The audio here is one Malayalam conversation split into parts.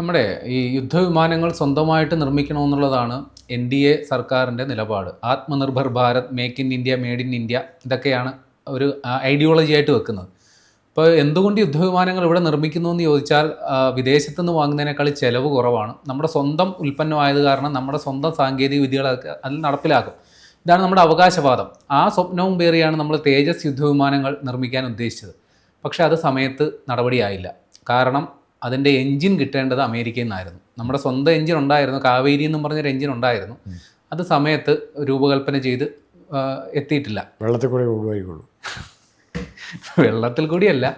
നമ്മുടെ ഈ യുദ്ധവിമാനങ്ങൾ സ്വന്തമായിട്ട് നിർമ്മിക്കണമെന്നുള്ളതാണ് എൻ ഡി എ സർക്കാരിന്റെ നിലപാട്. Atmanirbhar Bharat make in India made in India ഇതൊക്കെയാണ് ഒരു ഐഡിയോളജി ആയിട്ട് വെക്കുന്നത്. ഇപ്പോൾ എന്തുകൊണ്ട് യുദ്ധവിമാനങ്ങൾ ഇവിടെ നിർമ്മിക്കുന്നു എന്ന് ചോദിച്ചാൽ വിദേശത്തു നിന്ന് വാങ്ങുന്നതിനേക്കാൾ ചിലവ് കുറവാണ്. നമ്മുടെ സ്വന്തം ഉൽപ്പന്നമായത് കാരണം നമ്മുടെ സ്വന്തം സാങ്കേതിക വിദ്യകളൊക്കെ അതിൽ നടപ്പിലാക്കും. ഇതാണ് നമ്മുടെ അവകാശവാദം. ആ സ്വപ്നവും പേറിയാണ് നമ്മൾ തേജസ് യുദ്ധവിമാനങ്ങൾ നിർമ്മിക്കാൻ ഉദ്ദേശിച്ചത്. പക്ഷേ അത് സമയത്ത് നടപടിയായില്ല. കാരണം അതിന്റെ എൻജിൻ കിട്ടേണ്ടത് അമേരിക്കയിൽ നിന്നായിരുന്നു. നമ്മുടെ സ്വന്തം എൻജിൻ ഉണ്ടായിരുന്നു കാവേരി എന്നും പറഞ്ഞൊരു എൻജിൻ ഉണ്ടായിരുന്നു. അത് സമയത്ത് രൂപകൽപ്പന ചെയ്ത് എത്തിയിട്ടില്ല. വെള്ളത്തിൽ കൂടി ഒഴിവായിക്കോളൂ വെള്ളത്തിൽ കൂടിയല്ല.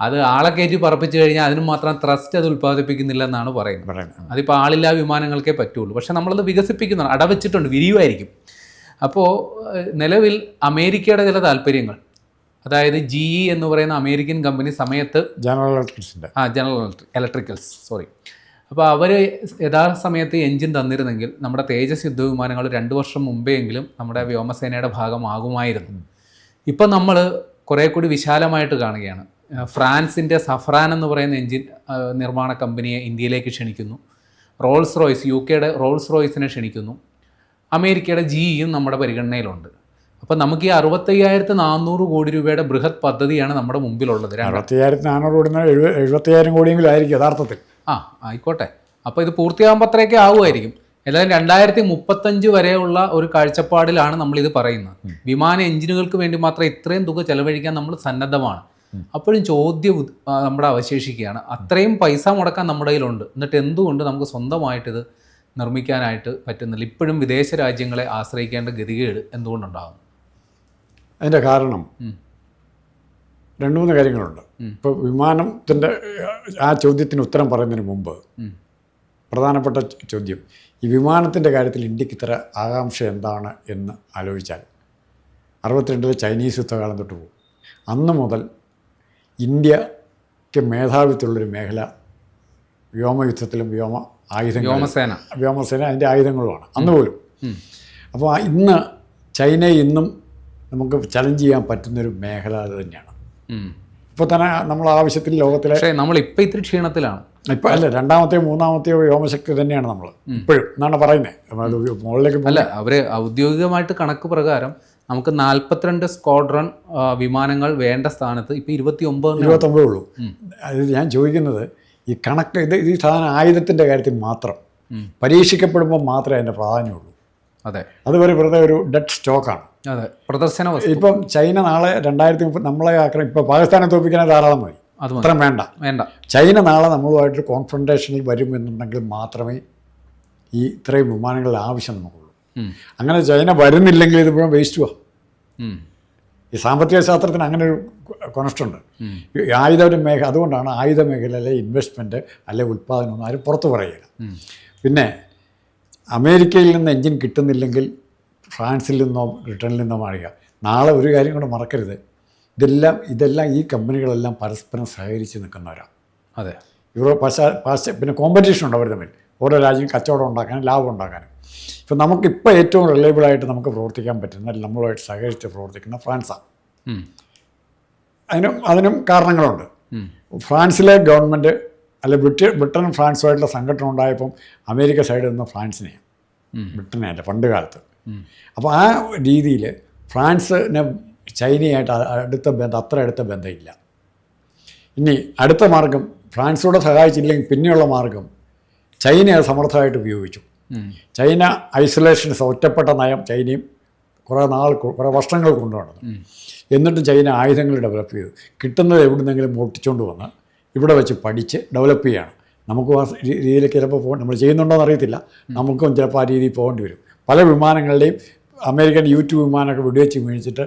അത് ആളെ കയറ്റി പറപ്പിച്ച് കഴിഞ്ഞാൽ അതിന് മാത്രം ത്രസ്റ്റ് അത് ഉൽപ്പാദിപ്പിക്കുന്നില്ല എന്നാണ് പറയുന്നത്. പറയുന്നത്. അതിപ്പോൾ ആളില്ലാ വിമാനങ്ങൾക്കേ പറ്റുള്ളൂ. പക്ഷെ നമ്മളത് വികസിപ്പിക്കുന്നുണ്ട് അടവച്ചിട്ടുണ്ട് വിരിയുമായിരിക്കും. അപ്പോൾ നിലവിൽ അമേരിക്കയുടെ ചില താല്പര്യങ്ങൾ അതായത് ജി ഇ എന്ന് പറയുന്ന അമേരിക്കൻ കമ്പനി സമയത്ത് ജനറൽ ഇലക്ട്രിക്സിന്റെ ആ ജനറൽ ഇലക്ട്രി ഇലക്ട്രിക്കൽസ് സോറി അപ്പോൾ അവർ യഥാസമയത്ത് എഞ്ചിൻ തന്നിരുന്നെങ്കിൽ നമ്മുടെ തേജസ് യുദ്ധവിമാനങ്ങൾ രണ്ട് വർഷം മുമ്പെങ്കിലും നമ്മുടെ വ്യോമസേനയുടെ ഭാഗമാകുമായിരുന്നു. ഇപ്പം നമ്മൾ കുറേ കൂടി വിശാലമായിട്ട് കാണുകയാണ്. ഫ്രാൻസിന്റെ സഫ്രാൻ എന്ന് പറയുന്ന എഞ്ചിൻ നിർമ്മാണ കമ്പനിയെ ഇന്ത്യയിലേക്ക് ക്ഷണിക്കുന്നു. റോൾസ് റോയ്സ് യു കെയുടെ റോൾസ് റോയ്സിനെ ക്ഷണിക്കുന്നു. അമേരിക്കയുടെ ജിയും നമ്മുടെ പരിഗണനയിലുണ്ട്. അപ്പോൾ നമുക്ക് ഈ അറുപത്തയ്യായിരത്തി നാനൂറ് കോടി രൂപയുടെ ബൃഹത് പദ്ധതിയാണ് നമ്മുടെ മുമ്പിലുള്ളത്. അറുപത്തയ്യായിരത്തി നാനൂറ് കോടി എഴുപത്തയ്യായിരം കോടിയെങ്കിലും ആയിരിക്കും യഥാർത്ഥത്തിൽ. ആ ആയിക്കോട്ടെ. അപ്പോൾ ഇത് പൂർത്തിയാകുമ്പോൾ അത്രയൊക്കെ ആവുമായിരിക്കും. ഏതായാലും രണ്ടായിരത്തി മുപ്പത്തഞ്ച് വരെയുള്ള ഒരു കാഴ്ചപ്പാടിലാണ് നമ്മൾ ഇത് പറയുന്നത് വിമാന എഞ്ചിനുകൾക്ക് വേണ്ടി മാത്രം ഇത്രയും തുക ചെലവഴിക്കാൻ നമ്മൾ സന്നദ്ധമാണ്. അപ്പോഴും ചോദ്യം നമ്മുടെ അവശേഷിക്കുകയാണ്. അത്രയും പൈസ മുടക്കാൻ നമ്മുടെ കയ്യിലുണ്ട്. എന്നിട്ട് എന്തുകൊണ്ട് നമുക്ക് സ്വന്തമായിട്ട് ഇത് നിർമ്മിക്കാനായിട്ട് പറ്റുന്നില്ല? ഇപ്പോഴും വിദേശ രാജ്യങ്ങളെ ആശ്രയിക്കേണ്ട ഗതികേട് എന്തുകൊണ്ടുണ്ടാകുന്നു? അതിന്റെ കാരണം രണ്ടു മൂന്ന് കാര്യങ്ങളുണ്ട്. ഇപ്പോൾ വിമാനത്തിന്റെ ആ ചോദ്യത്തിന് ഉത്തരം പറയുന്നതിന് മുമ്പ് പ്രധാനപ്പെട്ട ചോദ്യം ഈ വിമാനത്തിന്റെ കാര്യത്തിൽ ഇന്ത്യയ്ക്ക് ഇത്ര ആകാംക്ഷ എന്താണ് എന്ന് ആലോചിച്ചാൽ അറുപത്തിരണ്ടിലെ ചൈനീസ് യുദ്ധകാലം തൊട്ട് പോകും. അന്ന് മുതൽ ഇന്ത്യയ്ക്ക് മേധാവിത്വമുള്ളൊരു മേഖല വ്യോമയുദ്ധത്തിലും വ്യോമ ആയുധങ്ങൾ വ്യോമസേന. വ്യോമസേന അതിന്റെ ആയുധങ്ങളുമാണ്. അന്ന് പോലും. അപ്പോൾ ഇന്ന് ചൈന ഇന്നും നമുക്ക് ചലഞ്ച് ചെയ്യാൻ പറ്റുന്നൊരു മേഖല അത് തന്നെയാണ്. ഇപ്പോൾ തന്നെ നമ്മൾ ആവശ്യത്തിൽ ലോകത്തിലെ പക്ഷേ നമ്മൾ ഇപ്പോൾ ഇത്തിരി ക്ഷീണത്തിലാണ്. ഇപ്പം അല്ല രണ്ടാമത്തെയോ മൂന്നാമത്തെയോ വ്യോമശക്തി തന്നെയാണ് നമ്മൾ ഇപ്പോഴും. എന്നാണ് പറയുന്നത് മുകളിലേക്ക് അല്ല അവർ ഔദ്യോഗികമായിട്ട് കണക്ക് പ്രകാരം നമുക്ക് നാൽപ്പത്തിരണ്ട് സ്ക്വാഡ്രൺ വിമാനങ്ങൾ വേണ്ട സ്ഥാനത്ത് ഇപ്പോൾ ഇരുപത്തി ഒമ്പത് ഇരുപത്തൊമ്പതേ ഉള്ളൂ. അത് ഞാൻ ചോദിക്കുന്നത് ഈ കണക്ക് ഇത് ഈ സാധനം ആയുധത്തിന്റെ കാര്യത്തിൽ മാത്രം. പരീക്ഷിക്കപ്പെടുമ്പോൾ മാത്രമേ അതിന്റെ പ്രാധാന്യമുള്ളൂ. അതെ. അതുവരെ വെറുതെ ഒരു ഡെഡ് സ്റ്റോക്കാണ്. അതെ. പ്രദർശന ഇപ്പം ചൈന നാളെ രണ്ടായിരത്തി മുപ്പത് നമ്മളെ ആക്രമി ഇപ്പം പാകിസ്ഥാനെ തോൽപ്പിക്കാൻ ധാരാളം മതി അത് മതി. വേണ്ട. വേണ്ട. ചൈന നാളെ നമ്മളുമായിട്ട് കോൺഫ്രണ്ടേഷനിൽ വരും എന്നുണ്ടെങ്കിൽ മാത്രമേ ഈ ഇത്രയും വിമാനങ്ങളുടെ ആവശ്യം നമുക്കുള്ളൂ. അങ്ങനെ ചൈന വരുന്നില്ലെങ്കിൽ ഇത് മുഴുവൻ വേസ്റ്റ് പോവാ ഈ സാമ്പത്തിക ശാസ്ത്രത്തിന് അങ്ങനെ ഒരു. ഈ ആയുധ മേഖല അതുകൊണ്ടാണ് ആയുധ മേഖലയിലെ ഇൻവെസ്റ്റ്മെന്റ് അല്ലെ ഉൽപ്പാദനം ഒന്നും ആരും പുറത്ത് പറയുകയില്ല. പിന്നെ അമേരിക്കയിൽ നിന്ന് എൻജിൻ കിട്ടുന്നില്ലെങ്കിൽ ഫ്രാൻസിൽ നിന്നോ ബ്രിട്ടനിൽ നിന്നോ മാറുക നാളെ ഒരു കാര്യം കൂടെ മറക്കരുത്. ഇതെല്ലാം ഇതെല്ലാം ഈ കമ്പനികളെല്ലാം പരസ്പരം സഹകരിച്ച് നിൽക്കുന്നവരാണ് അതെ. യൂറോ പാശ്ചാ പാശ്ചാ പിന്നെ കോമ്പറ്റീഷൻ ഉണ്ട് അവർ തമ്മിൽ ഓരോ രാജ്യം കച്ചവടം ഉണ്ടാക്കാനും ലാഭം ഉണ്ടാക്കാനും. ഇപ്പം നമുക്കിപ്പോൾ ഏറ്റവും റിലയബിളായിട്ട് നമുക്ക് പ്രവർത്തിക്കാൻ പറ്റുന്ന നമ്മളുമായിട്ട് സഹകരിച്ച് പ്രവർത്തിക്കുന്ന ഫ്രാൻസാണ്. അതിനും അതിനും കാരണങ്ങളുണ്ട്. ഫ്രാൻസിലെ ഗവൺമെന്റ് അല്ലെ ബ്രിട്ടൻ ബ്രിട്ടനും ഫ്രാൻസുമായിട്ടുള്ള സംഘടന ഉണ്ടായപ്പം അമേരിക്ക സൈഡിൽ നിന്ന് ഫ്രാൻസിനെയാണ് ബ്രിട്ടനെയല്ല ബ്രിട്ടനെ അല്ല പണ്ട് കാലത്ത്. അപ്പോൾ ആ രീതിയിൽ ഫ്രാൻസിന് ചൈനയായിട്ട് അടുത്ത ബന്ധം അത്ര അടുത്ത ബന്ധമില്ല. ഇനി അടുത്ത മാർഗം ഫ്രാൻസോടെ സഹായിച്ചില്ലെങ്കിൽ പിന്നെയുള്ള മാർഗം ചൈനയെ സമർത്ഥമായിട്ട് ഉപയോഗിച്ചു. ചൈന ഐസൊലേഷൻസ് ഒറ്റപ്പെട്ട നയം ചൈനയും കുറേ നാൾ കുറേ വർഷങ്ങൾ കൊണ്ടുവന്നത് എന്നിട്ട് ചൈന ആയുധങ്ങൾ ഡെവലപ്പ് ചെയ്തു. കിട്ടുന്നത് എവിടുന്നെങ്കിലും മോട്ടിച്ചുകൊണ്ട് വന്ന് ഇവിടെ വെച്ച് പഠിച്ച് ഡെവലപ്പ് ചെയ്യാണ്. നമുക്ക് ആ രീതിയിൽ രീതിയിലേക്ക് ചിലപ്പോൾ പോകാൻ നമ്മൾ ചെയ്യുന്നുണ്ടോ എന്ന് അറിയത്തില്ല നമുക്കും ചിലപ്പോൾ ആ രീതിയിൽ പോകേണ്ടി വരും. പല വിമാനങ്ങളുടെയും അമേരിക്കൻ യൂട്യൂബ് വിമാനമൊക്കെ വെടിവെച്ച് മേടിച്ചിട്ട്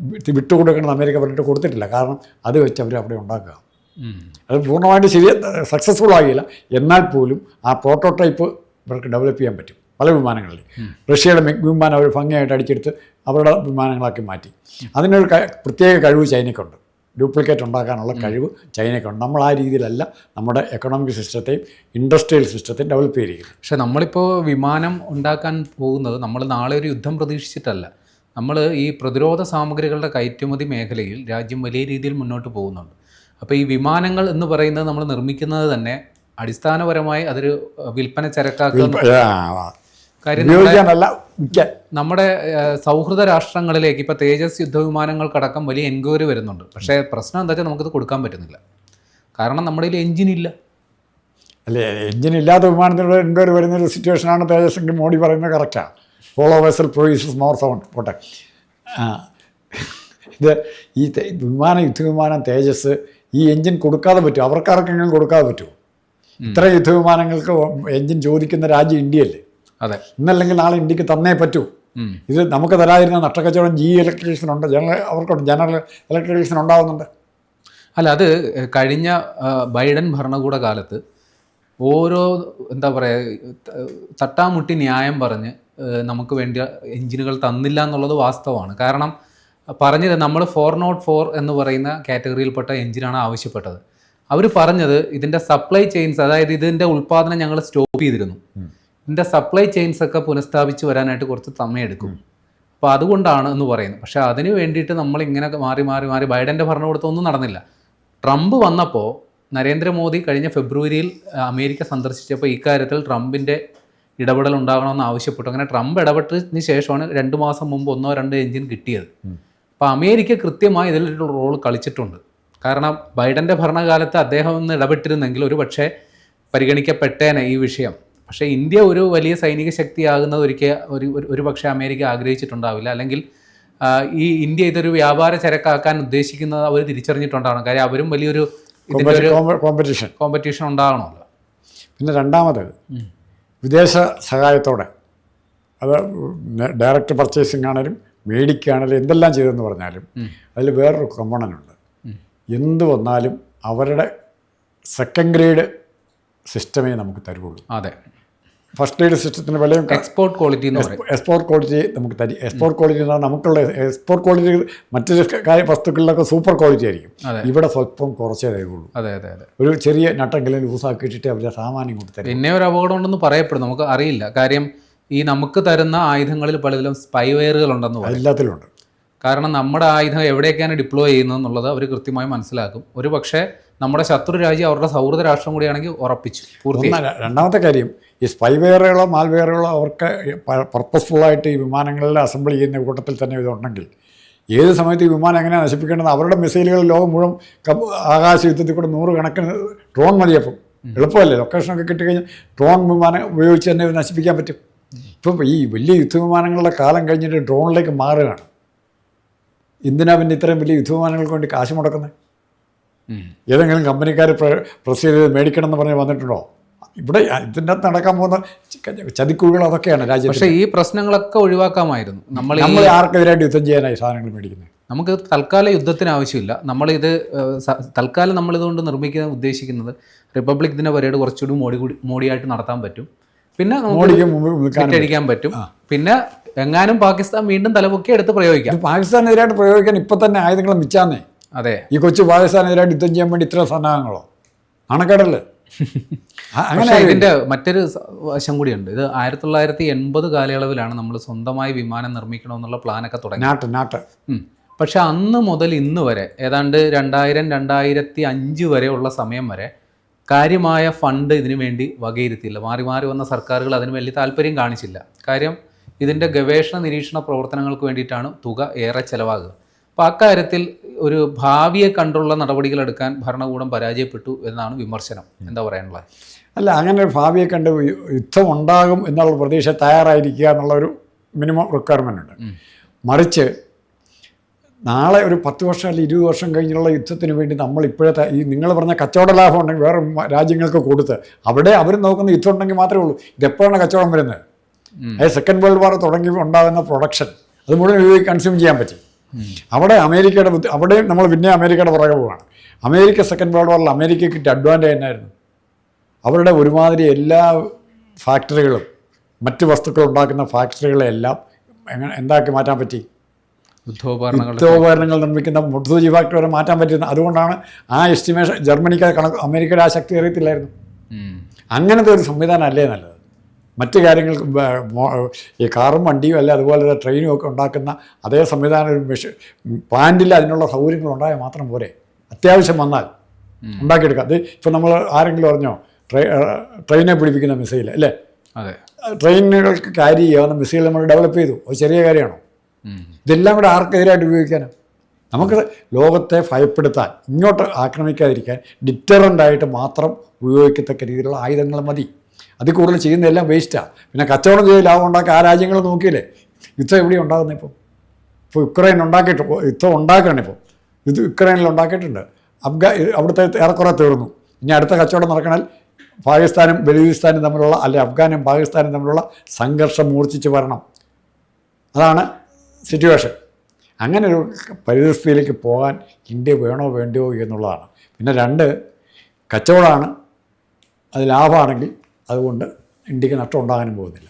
വിട്ട് വിട്ടുകൊടുക്കണം അമേരിക്ക പറഞ്ഞിട്ട് കൊടുത്തിട്ടില്ല. കാരണം അത് വെച്ച് അവർ അവിടെ ഉണ്ടാക്കുക. അത് പൂർണമായിട്ട് ശരി സക്സസ്ഫുൾ ആകില്ല. എന്നാൽ പോലും ആ പ്രോട്ടോടൈപ്പ് ഇവർക്ക് ഡെവലപ്പ് ചെയ്യാൻ പറ്റും. പല വിമാനങ്ങളിൽ റഷ്യയുടെ വിമാനം അവർ ഭംഗിയായിട്ട് അടിച്ചെടുത്ത് അവരുടെ വിമാനങ്ങളാക്കി മാറ്റി. അതിനൊരു പ്രത്യേക കഴിവ് ചൈനയ്ക്കുണ്ട്. ഡ്യൂപ്ലിക്കേറ്റ് ഉണ്ടാക്കാനുള്ള കഴിവ് ചൈനയ്ക്കുണ്ട് നമ്മൾ ആ രീതിയിലല്ല നമ്മുടെ എക്കണോമിക് സിസ്റ്റത്തെയും ഇൻഡസ്ട്രിയൽ സിസ്റ്റത്തെയും ഡെവലപ്പ് ചെയ്തിരിക്കുന്നത്. പക്ഷേ നമ്മളിപ്പോൾ വിമാനം ഉണ്ടാക്കാൻ പോകുന്നത് നമ്മൾ നാളെ ഒരു യുദ്ധം പ്രതീക്ഷിച്ചിട്ടല്ല. നമ്മൾ ഈ പ്രതിരോധ സാമഗ്രികളുടെ കയറ്റുമതി മേഖലയിൽ രാജ്യം വലിയ രീതിയിൽ മുന്നോട്ട് പോകുന്നുണ്ട്. അപ്പോൾ ഈ വിമാനങ്ങൾ എന്ന് പറയുന്നത് നമ്മൾ നിർമ്മിക്കുന്നത് തന്നെ അടിസ്ഥാനപരമായി അതൊരു വിൽപ്പന ചരക്കാക്കുക ഉപയോഗിക്കാനല്ല വിൽക്കാൻ. നമ്മുടെ സൗഹൃദ രാഷ്ട്രങ്ങളിലേക്ക് ഇപ്പോൾ തേജസ് യുദ്ധവിമാനങ്ങൾക്കടക്കം വലിയ എൻക്വയറി വരുന്നുണ്ട്. പക്ഷേ പ്രശ്നം എന്താ വെച്ചാൽ നമുക്കിത് കൊടുക്കാൻ പറ്റുന്നില്ല. കാരണം നമ്മുടെ കയ്യിൽ എഞ്ചിൻ ഇല്ല. അല്ലേ എഞ്ചിൻ ഇല്ലാത്ത വിമാനത്തിലൂടെ എൻക്വയറി വരുന്നൊരു സിറ്റുവേഷനാണ് തേജസ്വെങ്കിൽ മോഡി പറയുന്നത് കറക്റ്റാണ് follow vessel produces more sound പോട്ടെ. ഇത് ഈ വിമാന വിമാനം യുദ്ധവിമാനം തേജസ് ഈ എഞ്ചിൻ കൊടുക്കാതെ പറ്റുമോ? അവർക്കാർക്കെങ്കിലും കൊടുക്കാതെ പറ്റുമോ? ഇത്ര യുദ്ധവിമാനങ്ങൾക്ക് എഞ്ചിൻ ചോദിക്കുന്ന രാജ്യം ഇന്ത്യയല്ലേ? അതെ. ഇന്നല്ലെങ്കിൽ നാളെ ഇന്ത്യയ്ക്ക് തന്നേ പറ്റൂ. ഇത് നമുക്ക് തരാതിരുന്ന നഷ്ടക്കച്ചവടം ജി ഇലക്ട്രീഷ്യനുണ്ട് ജനറൽ അവർക്കുണ്ട്. ജനറൽ ഇലക്ട്രിക്കേഷൻ ഉണ്ടാവുന്നുണ്ട്. അല്ല അത് കഴിഞ്ഞ ബൈഡൻ ഭരണകൂട കാലത്ത് ഓരോ എന്താ പറയുക തട്ടാമുട്ടി ന്യായം പറഞ്ഞ് നമുക്ക് വേണ്ടി എഞ്ചിനുകൾ തന്നില്ല എന്നുള്ളത് വാസ്തവമാണ്. കാരണം പറഞ്ഞത് നമ്മൾ ഫോർ നോട്ട് ഫോർ എന്ന് പറയുന്ന കാറ്റഗറിയിൽപ്പെട്ട എഞ്ചിനാണ് ആവശ്യപ്പെട്ടത്. അവർ പറഞ്ഞത് ഇതിന്റെ സപ്ലൈ ചെയിൻസ് അതായത് ഇതിന്റെ ഉൽപ്പാദനം ഞങ്ങൾ സ്റ്റോപ്പ് ചെയ്തിരുന്നു. ഇതിന്റെ സപ്ലൈ ചെയിൻസ് ഒക്കെ പുനഃസ്ഥാപിച്ച് വരാനായിട്ട് കുറച്ച് സമയമെടുക്കും. അപ്പോൾ അതുകൊണ്ടാണ് എന്ന് പറയുന്നത്. പക്ഷേ അതിന് വേണ്ടിയിട്ട് നമ്മൾ ഇങ്ങനെ മാറി മാറി മാറി ബൈഡന്റെ ഭരണകൂടത്തൊന്നും നടന്നില്ല. ട്രംപ് വന്നപ്പോൾ നരേന്ദ്രമോദി കഴിഞ്ഞ ഫെബ്രുവരിയിൽ അമേരിക്ക സന്ദർശിച്ചപ്പോൾ ഇക്കാര്യത്തിൽ ട്രംപിന്റെ ഇടപെടൽ ഉണ്ടാകണമെന്ന് ആവശ്യപ്പെട്ടു. അങ്ങനെ ട്രംപ് ഇടപെട്ടതിന് ശേഷമാണ് രണ്ട് മാസം മുമ്പ് ഒന്നോ രണ്ടോ എഞ്ചിൻ കിട്ടിയത്. അപ്പോൾ അമേരിക്ക കൃത്യമായി ഇതിലൊരു റോൾ കളിച്ചിട്ടുണ്ട്. കാരണം ബൈഡന്റെ ഭരണകാലത്ത് അദ്ദേഹം ഒന്ന് ഇടപെട്ടിരുന്നെങ്കിൽ ഒരു പക്ഷേ പരിഗണിക്കപ്പെട്ടേനെ ഈ വിഷയം. പക്ഷേ ഇന്ത്യ ഒരു വലിയ സൈനിക ശക്തിയാകുന്നത് ഒരിക്കൽ ഒരു ഒരു- പക്ഷേ അമേരിക്ക ആഗ്രഹിച്ചിട്ടുണ്ടാവില്ല. അല്ലെങ്കിൽ ഈ ഇന്ത്യ ഇതൊരു വ്യാപാര ചരക്കാക്കാൻ ഉദ്ദേശിക്കുന്നത് അവർ തിരിച്ചറിഞ്ഞിട്ടുണ്ടാവണം. കാര്യം അവരും വലിയൊരു കോമ്പറ്റീഷൻ കോമ്പറ്റീഷൻ ഉണ്ടാകണമല്ലോ പിന്നെ രണ്ടാമത് വിദേശ സഹായത്തോടെ അത് ഡയറക്റ്റ് പർച്ചേസിംഗ് ആണെങ്കിലും മേടിക്കുകയാണെങ്കിലും എന്തെല്ലാം ചെയ്തെന്ന് പറഞ്ഞാലും അതിൽ വേറൊരു കമ്പണൻ ഉണ്ട്. എന്ത് വന്നാലും അവരുടെ സെക്കൻഡ് ഗ്രേഡ് സിസ്റ്റമേ നമുക്ക് തരുള്ളൂ അതെ. ഫസ്റ്റ് എയ്ഡ് സിസ്റ്റത്തിന് വിലയും എക്സ്പോർട്ട് ക്വാളിറ്റി എന്ന് പറയും. എക്സ്പോർട്ട് ക്വാളിറ്റി നമുക്ക് തരി എക്സ്പോർട്ട് ക്വാളിറ്റി എന്ന് പറഞ്ഞാൽ നമുക്കുള്ള എക്സ്പോർട്ട് ക്വാളിറ്റി മറ്റ് വസ്തുക്കളിലൊക്കെ സൂപ്പർ ക്വാളിറ്റി ആയിരിക്കും. ഇവിടെ സ്വല്പം കുറച്ചേ തരുള്ളൂ. അതെ അതെ അതെ. ഒരു ചെറിയ നട്ടെങ്കിലും ലൂസാക്കി ഇട്ടിട്ട് അവരുടെ സാമാന്യം കൊടുത്തു തരും. പിന്നെ ഒരു അപകടം ഉണ്ടെന്ന് പറയപ്പെടും. നമുക്ക് അറിയില്ല. കാര്യം ഈ നമുക്ക് തരുന്ന ആയുധങ്ങളിൽ പലതിലും സ്പൈവെയറുകൾ ഉണ്ടെന്ന് പറയും. എല്ലാത്തിലും ഉണ്ട് കാരണം നമ്മുടെ ആയുധം എവിടെയൊക്കെയാണ് ഡിപ്ലോയ് ചെയ്യുന്നത് എന്നുള്ളത് അവർ കൃത്യമായി മനസ്സിലാക്കും. ഒരു പക്ഷേ നമ്മുടെ ശത്രു രാജ്യം അവരുടെ സൗഹൃദ രാഷ്ട്രം കൂടിയാണെങ്കിൽ ഉറപ്പിച്ചു രണ്ടാമത്തെ കാര്യം ഈ സ്പൈവെയറുകളോ മാൽവെയറുകളോ അവർക്ക് പർപ്പസ്ഫുള്ളായിട്ട് ഈ വിമാനങ്ങളിൽ അസംബിൾ ചെയ്യുന്ന കൂട്ടത്തിൽ തന്നെ ഇതുണ്ടെങ്കിൽ ഏത് സമയത്ത് ഈ വിമാനം എങ്ങനെ നശിപ്പിക്കേണ്ടത്? അവരുടെ മിസൈലുകൾ ലോകം മുഴുവൻ ആകാശ യുദ്ധത്തിൽ കൂടെ നൂറുകണക്കിന് ഡ്രോൺ മതിയപ്പം. എളുപ്പമല്ലേ? ലൊക്കേഷനൊക്കെ കിട്ടിക്കഴിഞ്ഞാൽ ഡ്രോൺ വിമാനം ഉപയോഗിച്ച് തന്നെ നശിപ്പിക്കാൻ പറ്റും. ഇപ്പം ഈ വലിയ യുദ്ധവിമാനങ്ങളുടെ കാലം കഴിഞ്ഞിട്ട് ഡ്രോണിലേക്ക് മാറുകയാണ്. എന്തിനാ പിന്നെ ഇത്രയും വലിയ യുദ്ധവിമാനങ്ങൾക്ക് വേണ്ടി കാശ് മുടക്കുന്നത് ഏതെങ്കിലും കമ്പനിക്കാർ പ്രസ് ചെയ്ത് മേടിക്കണം എന്ന് പറഞ്ഞ് വന്നിട്ടുണ്ടോ? ഇവിടെ ഇതിന്റെ അകത്ത് നടക്കാൻ പോകുന്ന ചതിക്കുഴികൾ അതൊക്കെയാണ് രാജ്യം പക്ഷേ ഈ പ്രശ്നങ്ങളൊക്കെ ഒഴിവാക്കാമായിരുന്നു. നമ്മൾ നമ്മൾ ആർക്കെതിരായിട്ട് യുദ്ധം ചെയ്യാനായി സാധനങ്ങൾ മേടിക്കുന്നത്? നമുക്ക് തൽക്കാല യുദ്ധത്തിന് ആവശ്യമില്ല. നമ്മളിത് തൽക്കാലം നമ്മളിതുകൊണ്ട് നിർമ്മിക്കാൻ ഉദ്ദേശിക്കുന്നത് റിപ്പബ്ലിക് ദിന പരേഡ് കുറച്ചുകൂടി മോടി കൂടി മോഡിയായിട്ട് നടത്താൻ പറ്റും. പിന്നെ അടിക്കാൻ പറ്റും. പിന്നെ എങ്ങാനും പാകിസ്ഥാൻ വീണ്ടും തലപൊക്കി എടുത്ത് പ്രയോഗിക്കാം. പാകിസ്ഥാനെതിരായിട്ട് പ്രയോഗിക്കാൻ ഇപ്പം തന്നെ ആയുധങ്ങൾ മിച്ചാന്നേ. അതെ. ഈ കൊച്ചു പാകിസ്ഥാനെതിരായിട്ട് യുദ്ധം ചെയ്യാൻ വേണ്ടി ഇത്ര സന്നാഹങ്ങളോ? അണക്കടൽ. അങ്ങനെ ഇതിന്റെ മറ്റൊരു വശം കൂടിയുണ്ട്. ഇത് ആയിരത്തി തൊള്ളായിരത്തി എൺപത് കാലയളവിലാണ് നമ്മൾ സ്വന്തമായി വിമാനം നിർമ്മിക്കണമെന്നുള്ള പ്ലാനൊക്കെ തുടങ്ങി നാട്ട് നാട്ട്. പക്ഷെ അന്ന് മുതൽ ഇന്ന് വരെ ഏതാണ്ട് രണ്ടായിരം രണ്ടായിരത്തി അഞ്ച് വരെ ഉള്ള സമയം വരെ കാര്യമായ ഫണ്ട് ഇതിനു വേണ്ടി വകയിരുത്തിയില്ല. മാറി മാറി വന്ന സർക്കാരുകൾ അതിന് വലിയ താല്പര്യം കാണിച്ചില്ല. കാര്യം ഇതിന്റെ ഗവേഷണ നിരീക്ഷണ പ്രവർത്തനങ്ങൾക്ക് വേണ്ടിയിട്ടാണ് തുക ഏറെ ചെലവാകുക. അപ്പോൾ അക്കാര്യത്തിൽ ഒരു ഭാവിയെ കണ്ടുള്ള നടപടികൾ എടുക്കാൻ ഭരണകൂടം പരാജയപ്പെട്ടു എന്നാണ് വിമർശനം. എന്താ പറയാനുള്ളത്? അല്ല അങ്ങനെ ഒരു ഭാവിയെ കണ്ട് യുദ്ധം ഉണ്ടാകും എന്നുള്ള പ്രതീക്ഷ തയ്യാറായിരിക്കുക എന്നുള്ള ഒരു മിനിമം റിക്വയർമെന്റ് ഉണ്ട്. മറിച്ച് നാളെ ഒരു പത്ത് വർഷം അല്ലെങ്കിൽ ഇരുപത് വർഷം കഴിഞ്ഞുള്ള യുദ്ധത്തിന് വേണ്ടി നമ്മൾ ഇപ്പോഴത്തെ ഈ നിങ്ങൾ പറഞ്ഞ കച്ചവട ലാഭം ഉണ്ടെങ്കിൽ വേറെ രാജ്യങ്ങൾക്ക് കൊടുത്ത് അവിടെ അവർ നോക്കുന്ന യുദ്ധം ഉണ്ടെങ്കിൽ മാത്രമേ ഉള്ളൂ. ഇതെപ്പോഴാണ് കച്ചവടം വരുന്നത്? അതായത് സെക്കൻഡ് വേൾഡ് വാർ തുടങ്ങി ഉണ്ടാകുന്ന പ്രൊഡക്ഷൻ അത് മുഴുവൻ കൺസ്യൂം ചെയ്യാൻ പറ്റി. അവിടെ അമേരിക്കയുടെ ബുദ്ധി- അവിടെ നമ്മൾ പിന്നെ അമേരിക്കയുടെ പുറകെ പോവാണ്. അമേരിക്ക സെക്കൻഡ് വേൾഡ് വാറിൽ അമേരിക്കയ്ക്ക് കിട്ടിയ അഡ്വാന്റേജ് എന്നായിരുന്നു? അവരുടെ ഒരുമാതിരി എല്ലാ ഫാക്ടറികളും മറ്റ് വസ്തുക്കൾ ഉണ്ടാക്കുന്ന ഫാക്ടറികളെല്ലാം എങ്ങനെ എന്താക്കി മാറ്റാൻ പറ്റി? യുദ്ധോപകരണങ്ങൾ. നിർമ്മിക്കുന്ന മുട്ടുസൂചി ഫാക്ടറി വരെ മാറ്റാൻ പറ്റുന്ന അതുകൊണ്ടാണ് ആ എസ്റ്റിമേഷൻ ജർമ്മനിക്ക് കണക്ക് അമേരിക്കയുടെ ആ ശക്തി അറിയത്തില്ലായിരുന്നു. അങ്ങനത്തെ ഒരു സംവിധാനം അല്ലേ നല്ലത്? മറ്റു കാര്യങ്ങൾക്ക് ബ- ഈ കാറും വണ്ടിയും അല്ല അതുപോലെ ട്രെയിനും ഒക്കെ ഉണ്ടാക്കുന്ന അതേ സംവിധാനം ഒരു മെഷീൻ പ്ലാന്റിൽ അതിനുള്ള സൗകര്യങ്ങൾ ഉണ്ടായാൽ മാത്രം പോരെ. അത്യാവശ്യം വന്നാൽ ഉണ്ടാക്കിയെടുക്കാം. അത് ഇപ്പം നമ്മൾ ആരെങ്കിലും പറഞ്ഞോ ട്രെയിൻ ട്രെയിനെ പിടിപ്പിക്കുന്ന മിസൈൽ അല്ലേ? അതെ. ട്രെയിനുകൾക്ക് ക്യാരി ചെയ്യാവുന്ന മിസൈൽ നമ്മൾ ഡെവലപ്പ് ചെയ്തു. അത് ചെറിയ കാര്യമാണോ. ഇതെല്ലാം കൂടെ ആർക്കെതിരായിട്ട് ഉപയോഗിക്കാനും? നമുക്ക് ലോകത്തെ ഭയപ്പെടുത്താൻ ഇങ്ങോട്ട് ആക്രമിക്കാതിരിക്കാൻ ഡിറ്ററന്റായിട്ട് മാത്രം ഉപയോഗിക്കത്തക്ക രീതിയിലുള്ള ആയുധങ്ങൾ മതി. അതിൽ കൂടുതൽ ചെയ്യുന്നതെല്ലാം വേസ്റ്റാണ് പിന്നെ കച്ചവടം ചെയ്ത് ലാഭം ഉണ്ടാക്കുക ആ രാജ്യങ്ങൾ നോക്കിയില്ലേ? യുദ്ധം എവിടെ ഉണ്ടാകുന്നത് ഇപ്പോൾ ഇപ്പോൾ യുക്രൈൻ ഉണ്ടാക്കിയിട്ട് യുദ്ധം ഉണ്ടാക്കുകയാണ് ഇപ്പോൾ ഇത് യുക്രൈനിൽ ഉണ്ടാക്കിയിട്ടുണ്ട്. അഫ്ഗാ അവിടുത്തെ ഏറെക്കുറെ തീർന്നു. ഇനി അടുത്ത കച്ചവടം നടക്കണാൽ പാകിസ്ഥാനും ബലൂചിസ്ഥാനും തമ്മിലുള്ള അല്ലെ അഫ്ഗാനും പാകിസ്ഥാനും തമ്മിലുള്ള സംഘർഷം മൂർച്ഛിച്ച് വരണം. അതാണ് സിറ്റുവേഷൻ അങ്ങനെ ഒരു പരിതസ്ഥിതിയിലേക്ക് പോകാൻ ഇന്ത്യ വേണോ വേണ്ടയോ എന്നുള്ളതാണ്. പിന്നെ രണ്ട് കച്ചവടമാണ്. അത് ലാഭമാണെങ്കിൽ അതുകൊണ്ട് ഇന്ത്യയ്ക്ക് നഷ്ടം ഉണ്ടാകാനും പോകുന്നില്ല.